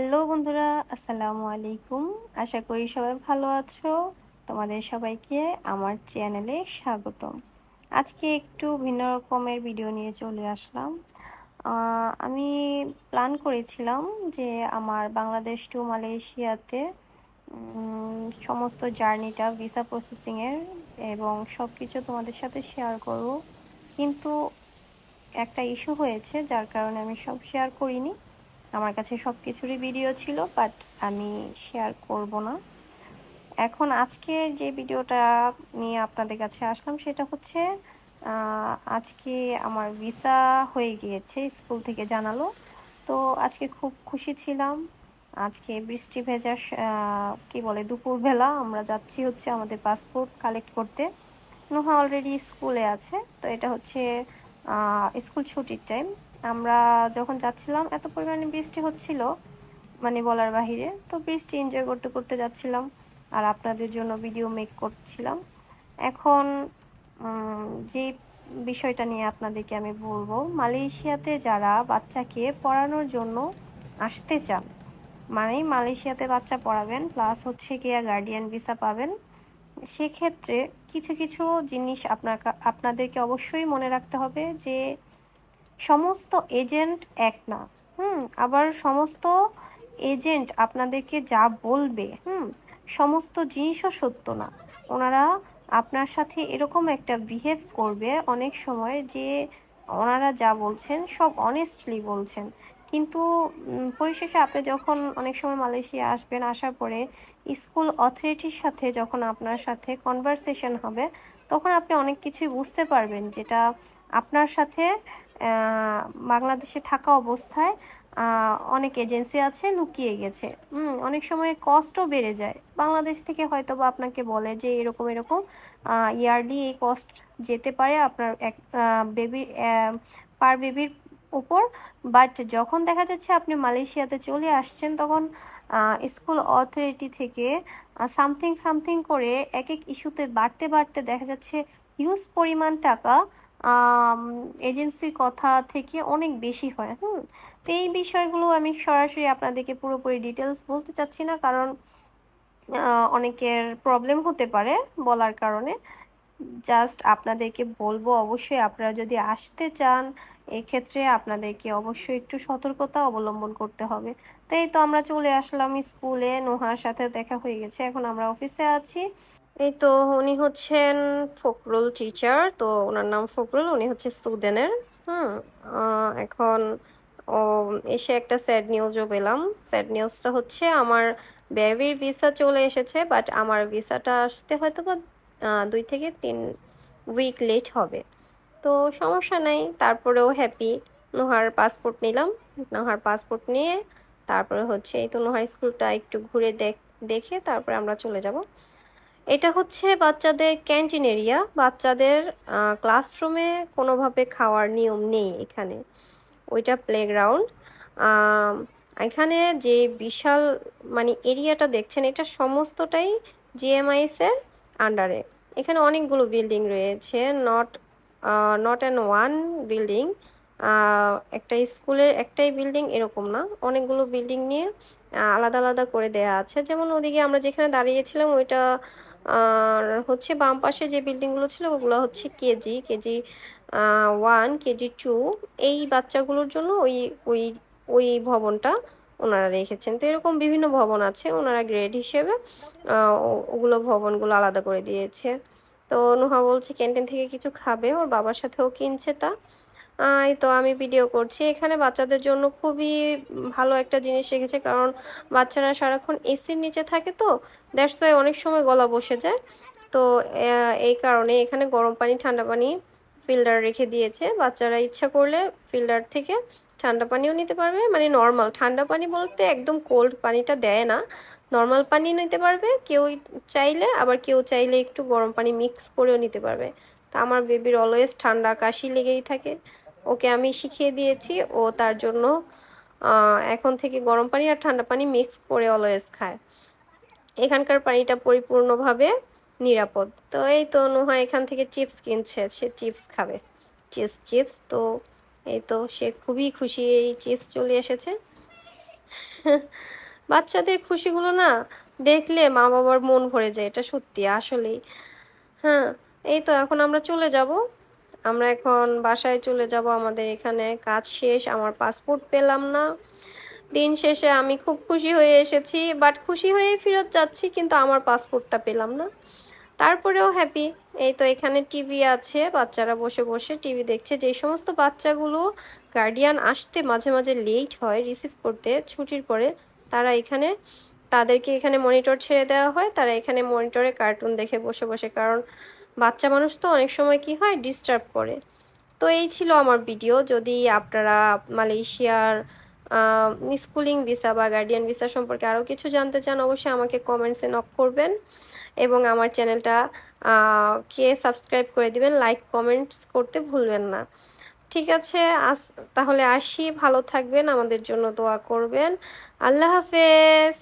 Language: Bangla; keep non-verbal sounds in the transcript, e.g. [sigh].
হ্যালো বন্ধুরা, আসসালামু আলাইকুম। আশা করি সবাই ভালো আছো। তোমাদের সবাইকে আমার চ্যানেলে স্বাগতম। আজকে একটু ভিন্ন রকমের ভিডিও নিয়ে চলে আসলাম। আমি প্ল্যান করেছিলাম যে আমার বাংলাদেশ টু মালয়েশিয়াতে সমস্ত জার্নিটা ভিসা প্রসেসিংয়ের এবং সব কিছু তোমাদের সাথে শেয়ার করব। কিন্তু একটা ইস্যু হয়েছে, যার কারণে আমি সব শেয়ার করিনি। আমার কাছে সব কিছুরই ভিডিও ছিল বাট আমি শেয়ার করব না। এখন আজকে যে ভিডিওটা নিয়ে আপনাদের কাছে আসলাম, সেটা হচ্ছে আজকে আমার ভিসা হয়ে গিয়েছে, স্কুল থেকে জানালো। তো আজকে খুব খুশি ছিলাম। আজকে বৃষ্টি ভেজা কি বলে, দুপুরবেলা আমরা যাচ্ছি হচ্ছে আমাদের পাসপোর্ট কালেক্ট করতে। নোহা অলরেডি স্কুলে আছে, তো এটা হচ্ছে স্কুল ছুটির টাইম আমরা যখন যাচ্ছিলাম, এত পরিমাণে বৃষ্টি হচ্ছিল মানে বলার বাহিরে, তো বৃষ্টি এনজয় করতে করতে যাচ্ছিলাম আর আপনাদের জন্য ভিডিও মেক করছিলাম। এখন যে বিষয়টা নিয়ে আপনাদেরকে আমি বলব, মালয়েশিয়াতে যারা বাচ্চাকে পড়ানোর জন্য আসতে চান মানে মালয়েশিয়াতে বাচ্চা পড়াবেন প্লাস হচ্ছে গিয়া গার্ডিয়ান ভিসা পাবেন, সেক্ষেত্রে কিছু কিছু জিনিস আপনার আপনাদেরকে অবশ্যই মনে রাখতে হবে যে সমস্ত এজেন্ট এক না। হুম, আবার সমস্ত এজেন্ট আপনাদেরকে যা বলবে, হুম, সমস্ত জিনিসও সত্য না। ওনারা আপনার সাথে এরকম একটা বিহেভ করবে অনেক সময় যে ওনারা যা বলছেন সব অনেস্টলি বলছেন। কিন্তু পরিশেষে আপনি যখন অনেক সময় মালয়েশিয়া আসবেন, আসার পরে স্কুল অথরিটির সাথে যখন আপনার সাথে কনভারসেশন হবে, তখন আপনি অনেক কিছুই বুঝতে পারবেন যেটা আপনার সাথে বাংলাদেশে থাকা অবস্থায় অনেক এজেন্সি আছে লুকিয়ে গেছে। অনেক সময় কস্টও বেড়ে যায়। বাংলাদেশ থেকে হয়তো বা আপনাকে বলে যে এরকম এরকম ইয়ারলি এই কস্ট যেতে পারে আপনার এক বেবি পার বেবির উপর। বাট যখন দেখা যাচ্ছে আপনি মালয়েশিয়াতে চলে আসছেন, তখন স্কুল অথরিটি থেকে সামথিং সামথিং করে এক এক ইস্যুতে বাড়তে বাড়তে দেখা যাচ্ছে হিউজ পরিমাণ টাকা এজেন্সির কথা থেকে অনেক বেশি হয়, হুম? তো এই বিষয়গুলো আমি সরাসরি আপনাদেরকে পুরোপুরি ডিটেলস বলতে চাচ্ছি না, কারণ অনেকের প্রবলেম হতে পারে বলার কারণে। জাস্ট আপনাদেরকে বলব, অবশ্যই আপনারা যদি আসতে চান, এক্ষেত্রে আপনাদেরকে অবশ্যই একটু সতর্কতা অবলম্বন করতে হবে। তাই তো আমরা চলে আসলাম স্কুলে, নোহার সাথে দেখা হয়ে গেছে, এখন আমরা অফিসে আছি। এই তো উনি হচ্ছেন ফকরুল টিচার তো ওনার নাম ফকরুল উনি হচ্ছে সুদেনের হুম এখন ও এসে একটা স্যাড নিউজও পেলাম। স্যাড নিউজটা হচ্ছে আমার বেবির ভিসা চলে এসেছে বাট আমার ভিসাটা আসতে হয়তো বা দুই থেকে তিন উইক লেট হবে। তো সমস্যা নাই, তারপরেও হ্যাপি নোহার পাসপোর্ট নিলাম। নোহার পাসপোর্ট নিয়ে তারপরে হচ্ছে এই তো নোহার স্কুলটা একটু ঘুরে দেখ, দেখে তারপরে আমরা চলে যাব। এটা হচ্ছে বাচ্চাদের ক্যান্টিন এরিয়া। বাচ্চাদের ক্লাসরুমে কোনোভাবে খাওয়ার নিয়ম নেই এখানে। ওইটা প্লেগ্রাউন্ড এখানে যে বিশাল মানে এরিয়াটা দেখছেন, এটা সমস্তটাই জিএমআইসের আন্ডারে এখানে অনেকগুলো বিল্ডিং রয়েছে। Not not and one building একটা স্কুলের একটাই বিল্ডিং এরকম না। অনেকগুলো বিল্ডিং নিয়ে আলাদা আলাদা করে দেয়া আছে। যেমন ওদিকে আমরা যেখানে দাঁড়িয়েছিলাম, ওইটা আর হচ্ছে বাম পাশে যে বিল্ডিংগুলো ছিল, ওগুলো হচ্ছে KG KG one KG two এই বাচ্চাগুলোর জন্য ওই ওই ওই ভবনটা ওনারা রেখেছেন। তো এরকম বিভিন্ন ভবন আছে, ওনারা গ্রেড হিসেবে ওগুলো ভবনগুলো আলাদা করে দিয়েছে। তো নুহা বলছে, ক্যান্টিন থেকে কিছু খাবে, ওর বাবার সাথেও কিনছে তা। এই তো আমি ভিডিও করছি। এখানে বাচ্চাদের জন্য খুবই ভালো একটা জিনিস রেখেছে, কারণ বাচ্চারা সারাক্ষণ এসির নিচে থাকে তো দ্যাটস ওয়াই অনেক সময় গলা বসে যায়। তো এই কারণে এখানে গরম পানি, ঠান্ডা পানি ফিল্টার রেখে দিয়েছে। বাচ্চারা ইচ্ছা করলে ফিল্টার থেকে ঠান্ডা পানিও নিতে পারবে মানে নর্মাল ঠান্ডা পানি বলতে একদম কোল্ড পানিটা দেয় না। নর্মাল পানি নিতে পারবে, কেউ চাইলে, আবার কেউ চাইলে একটু গরম পানি মিক্স করেও নিতে পারবে। তা আমার বেবির অলওয়েজ ঠান্ডা, কাশি লেগেই থাকে। ওকে আমি শিখিয়ে দিয়েছি। ও তার জন্য এখন থেকে গরম পানি আর ঠান্ডা পানি মিক্স করে অলওয়েজ খায়। এখানকার পানিটা পরিপূর্ণভাবে নিরাপদ। তো এই তো নোহা এখান থেকে চিপস কিনছে, সে চিপস খাবে। চিপস চিপস তো এই তো সে খুবই খুশি এই চিপস চলে এসেছে। [laughs] বাচ্চাদের খুশিগুলো না দেখলে মা বাবার মন ভরে যায়, এটা সত্যি আসলেই। হ্যাঁ এই তো এখন আমরা চলে যাব। আমরা এখন বাসায় চলে যাব, আমাদের এখানে কাজ শেষ, আমার পাসপোর্ট পেলাম না। দিন শেষে আমি খুব খুশি হয়ে এসেছি বাট খুশি হয়ে ফেরত যাচ্ছি, কিন্তু আমার পাসপোর্টটা পেলাম না। তারপরেও হ্যাপি এই তো এখানে টিভি আছে, বাচ্চারা বসে বসে টিভি দেখছে। যে সমস্ত বাচ্চাগুলো গার্ডিয়ান আসতে মাঝে মাঝে লেট হয় রিসিভ করতে ছুটির পরে, তারা এখানে, তাদেরকে এখানে মনিটর ছেড়ে দেওয়া হয়, তারা এখানে মনিটরে কার্টুন দেখে বসে বসে। কারণ বাচ্চা মানুষ তো অনেক সময় কি হয় ডিস্টার্ব করে। তো এই ছিল আমার ভিডিও যদি আপনারা মালয়েশিয়ার স্কুলিং ভিসা বা গার্ডিয়ান ভিসা সম্পর্কে আরও কিছু জানতে চান, অবশ্যই আমাকে কমেন্টসে নক করবেন এবং আমার চ্যানেলটা কে সাবস্ক্রাইব করে দিবেন লাইক কমেন্টস করতে ভুলবেন না। ঠিক আছে, আস, তাহলে আসি। ভালো থাকবেন, আমাদের জন্য দোয়া করবেন। আল্লাহ হাফেজ!